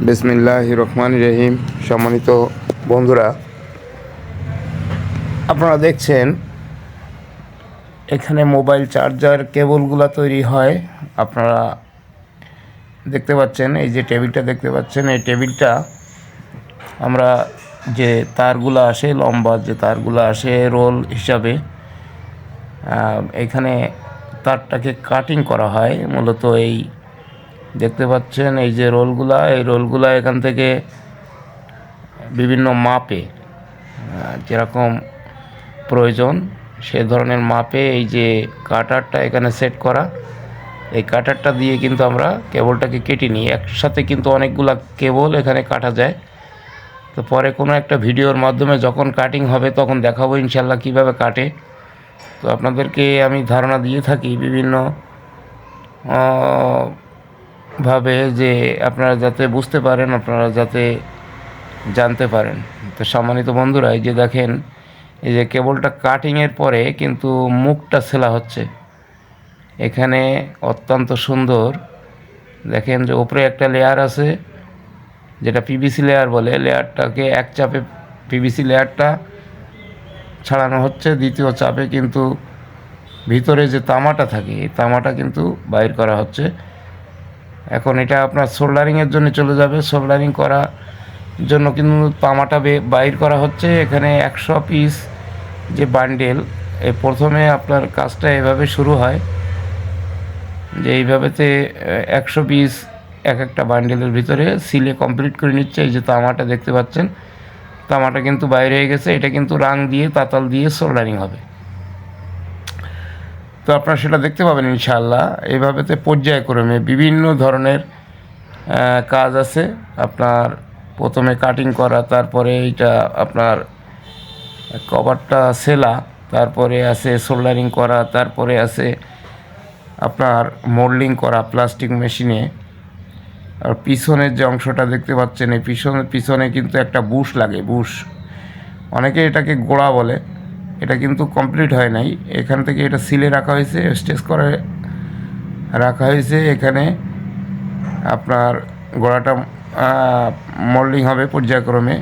বিসমিল্লাহ রহমান রহিম সম্মানিত বন্ধুরা, আপনারা দেখছেন, এখানে মোবাইল চার্জার কেবলগুলো তৈরি হয়। আপনারা দেখতে পাচ্ছেন, এই যে টেবিলটা দেখতে পাচ্ছেন, এই টেবিলটা আমরা যে তারগুলো আসে, লম্বা যে তারগুলো আসে, রোল হিসাবে এখানে তারটাকে কাটিং করা হয়। মূলত এই দেখতে পাচ্ছেন এই যে রোলগুলা, এই রোলগুলা এখান থেকে বিভিন্ন মাপে যেরকম প্রয়োজন সে ধরনের মাপে এই যে কাটারটা এখানে সেট করা। এই কাটারটা দিয়ে কিন্তু আমরা কেবলটাকে কেটে নিই। একসাথে কিন্তু অনেকগুলা কেবল এখানে কাটা যায়। তো পরে কোনো একটা ভিডিওর মাধ্যমে যখন কাটিং হবে তখন দেখাবো ইনশাল্লাহ কীভাবে কাটে। তো আপনাদেরকে আমি ধারণা দিয়ে থাকি বিভিন্ন ভাবে যে আপনারা যাতে বুঝতে পারেন, আপনারা যাতে জানতে পারেন। তো সম্মানিত বন্ধুরা, এই যে দেখেন, এই যে কেবলটা কাটিংয়ের পরে কিন্তু মুখটা ছেলা হচ্ছে। এখানে অত্যন্ত সুন্দর, দেখেন যে উপরে একটা লেয়ার আছে, যেটা পিভিসি লেয়ার বলে। লেয়ারটাকে এক চাপে পিভিসি লেয়ারটা ছাড়ানো হচ্ছে। দ্বিতীয় চাপে কিন্তু ভিতরে যে তামাটা থাকে, এই তামাটা কিন্তু বাইর করা হচ্ছে। এখন এটা আপনার সোল্ডারিংয়ের জন্য চলে যাবে। সোল্ডারিং করা জন্য কিন্তু তামাটা বাইর করা হচ্ছে। এখানে একশো পিস যে বান্ডেল এই প্রথমে আপনার কাজটা এভাবে শুরু হয় যে এইভাবেতে একশো পিস এক একটা বান্ডেলের ভিতরে সিলে কমপ্লিট করে নিচ্ছে। এই যে তামাটা দেখতে পাচ্ছেন, তামাটা কিন্তু বাইরে হয়ে গেছে। এটা কিন্তু রাং দিয়ে, তাতাল দিয়ে সোল্ডারিং হবে। তো আপনারা সেটা দেখতে পাবেন ইনশাআল্লাহ। এইভাবেতে পর্যায়ক্রমে বিভিন্ন ধরনের কাজ আছে। আপনার প্রথমে কাটিং করা, তারপরে এইটা আপনার কভারটা সেলা, তারপরে আছে সোল্ডারিং করা, তারপরে আছে আপনার মোল্ডিং করা প্লাস্টিক মেশিনে আর পিছনের যে অংশটা দেখতে পাচ্ছেন, এই পিছনে পিছনে কিন্তু একটা বুশ লাগে বুশ অনেকে এটাকে গোড়া বলে। এটা কিন্তু কমপ্লিট হয় নাই। এখান থেকে এটা সিলে রাখা হয়েছে স্টেজ করে রাখা হয়েছে। এখানে আপনার গোড়াটা মোল্ডিং হবে পর্যায়ক্রমে।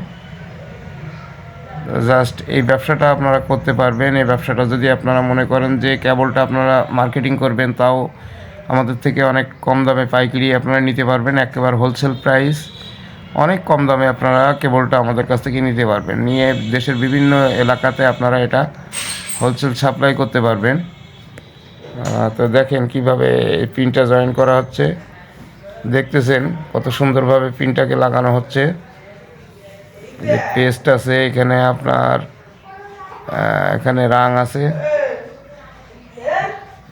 জাস্ট এই ব্যবসাটা আপনারা করতে পারবেন। এই ব্যবসাটা যদি আপনারা মনে করেন যে কেবলটা আপনারা মার্কেটিং করবেন, তাও আমাদের থেকে অনেক কম দামে পাইকারি আপনারা নিতে পারবেন। একেবারে হোলসেল প্রাইস অনেক কম দামে আপনারা কেবলটা আমাদের কাছ থেকে নিতে পারবেন। নিয়ে দেশের বিভিন্ন এলাকাতে আপনারা এটা হোলসেল সাপ্লাই করতে পারবেন। তো দেখেন কীভাবে পিনটা জয়েন করা হচ্ছে। দেখতেছেন কত সুন্দরভাবে পিনটাকে লাগানো হচ্ছে। যে পেস্ট আছে, এখানে আপনার এখানে রাং আছে।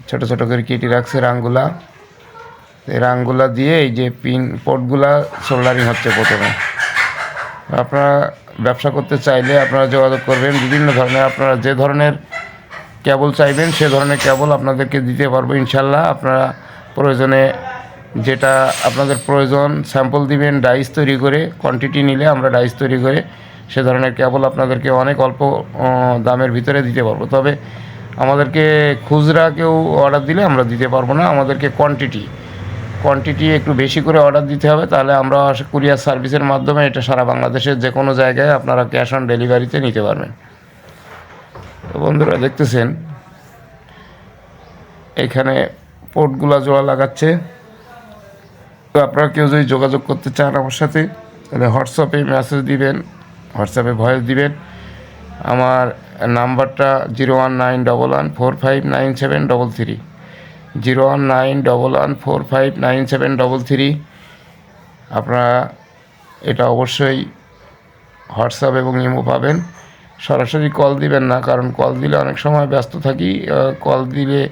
ছোট ছোট করে কেটে রাখছে রাংগুলা রাংগুলা দিয়ে এই যে পিন পোর্টগুলা সোল্ডারিং হচ্ছে প্রথমে। আপনারা ব্যবসা করতে চাইলে আপনারা যোগাযোগ করবেন। বিভিন্ন ধরনের আপনারা যে ধরনের কেবল চাইবেন, সে ধরনের কেবল আপনাদেরকে দিতে পারব ইনশাল্লাহ। আপনারা প্রয়োজনে যেটা আপনাদের প্রয়োজন, স্যাম্পল দিবেন, ডাইস তৈরি করে কোয়ান্টিটি নিলে আমরা ডাইস তৈরি করে সে ধরনের কেবল আপনাদেরকে অনেক অল্প দামের ভিতরে দিতে পারব। তবে আমাদেরকে খুচরা কেউ অর্ডার দিলে আমরা দিতে পারব না। আমাদেরকে কোয়ান্টিটি কোয়ান্টিটি একটু বেশি করে অর্ডার দিতে হবে, তাহলে আমরা কুরিয়ার সার্ভিসের মাধ্যমে এটা সারা বাংলাদেশের যে কোনো জায়গায় আপনারা ক্যাশ অন ডেলিভারিতে নিতে পারবেন। বন্ধুরা দেখতেছেন, এখানে পোর্টগুলা জোড়া লাগাচ্ছে। তো আপনারা কেউ যদি যোগাযোগ করতে চান আমার সাথে, তাহলে হোয়াটসঅ্যাপে মেসেজ দিবেন হোয়াটসঅ্যাপে ভয়েস দিবেন। আমার নাম্বারটা zero one nine double one four five nine seven double three zero one nine double one four five nine seven double three. আপনারা এটা অবশ্যই হোয়াটসঅ্যাপ এবং ইমো পাবেন। সরাসরি কল দিবেন না, কারণ কল দিলে অনেক সময় ব্যস্ত থাকি কল দিলে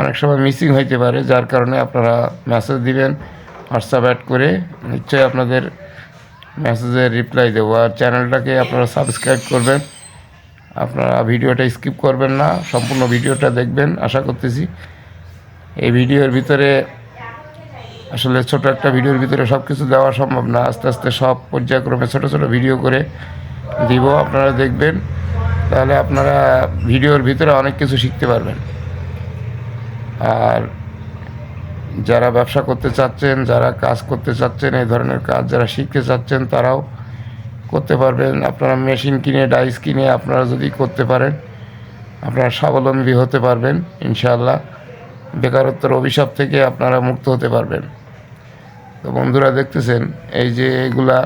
অনেক সময় মিসিং হইতে পারে, যার কারণে আপনারা মেসেজ দিবেন, হোয়াটসঅ্যাপ অ্যাড করে নিশ্চয়ই আপনাদের মেসেজের রিপ্লাই দেবো। আর চ্যানেলটাকে আপনারা সাবস্ক্রাইব করবেন, আপনারা ভিডিওটা স্কিপ করবেন না, সম্পূর্ণ ভিডিওটা দেখবেন, আশা করতেছি। এই ভিডিওর ভিতরে আসলে ছোট একটা ভিডিওর ভিতরে সব কিছু দেওয়া সম্ভব না। আস্তে আস্তে সব পর্যায়ক্রমে ছোট ছোট ভিডিও করে দিব, আপনারা দেখবেন। তাহলে আপনারা ভিডিওর ভিতরে অনেক কিছু শিখতে পারবেন। আর যারা ব্যবসা করতে চাচ্ছেন, যারা কাজ করতে চাচ্ছেন, এই ধরনের কাজ যারা শিখতে চাচ্ছেন, তারাও করতে পারবেন। আপনারা মেশিন কিনে, ডাইস কিনে আপনারা যদি করতে পারেন, আপনারা স্বাবলম্বী হতে পারবেন, ইনশাআল্লাহ। বেকারত্বের অভিশাপ থেকে আপনারা মুক্ত হতে পারবেন। তো বন্ধুরা দেখতেছেন, এই যে এগুলা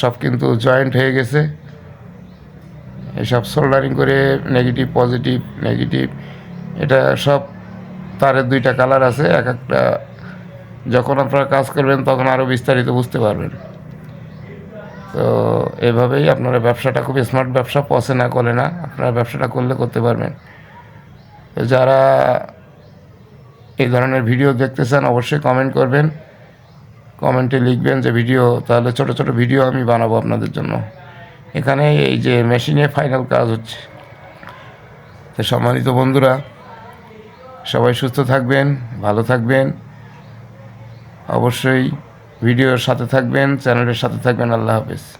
সব কিন্তু জয়েন্ট হয়ে গেছে। এসব সোল্ডারিং করে নেগেটিভ, পজিটিভ, নেগেটিভ, এটা সব তারের দুইটা কালার আছে, এক একটা যখন আপনারা কাজ করবেন তখন আরও বিস্তারিত বুঝতে পারবেন। তো এভাবেই আপনারা ব্যবসাটা, খুব স্মার্ট ব্যবসা, পচে না করে না, আপনারা ব্যবসাটা করলে করতে পারবেন। যারা এই ধরনের ভিডিও দেখতে চান অবশ্যই কমেন্ট করবেন। কমেন্টে লিখবেন যে ভিডিও, তাহলে ছোট ছোট ভিডিও আমি বানাবো আপনাদের জন্য। এখানে এই যে মেশিনে ফাইনাল কাজ হচ্ছে। তো সম্মানিত বন্ধুরা, সবাই সুস্থ থাকবেন, ভালো থাকবেন। অবশ্যই ভিডিওর সাথে থাকবেন, চ্যানেলের সাথে থাকবেন। আল্লাহ হাফেজ।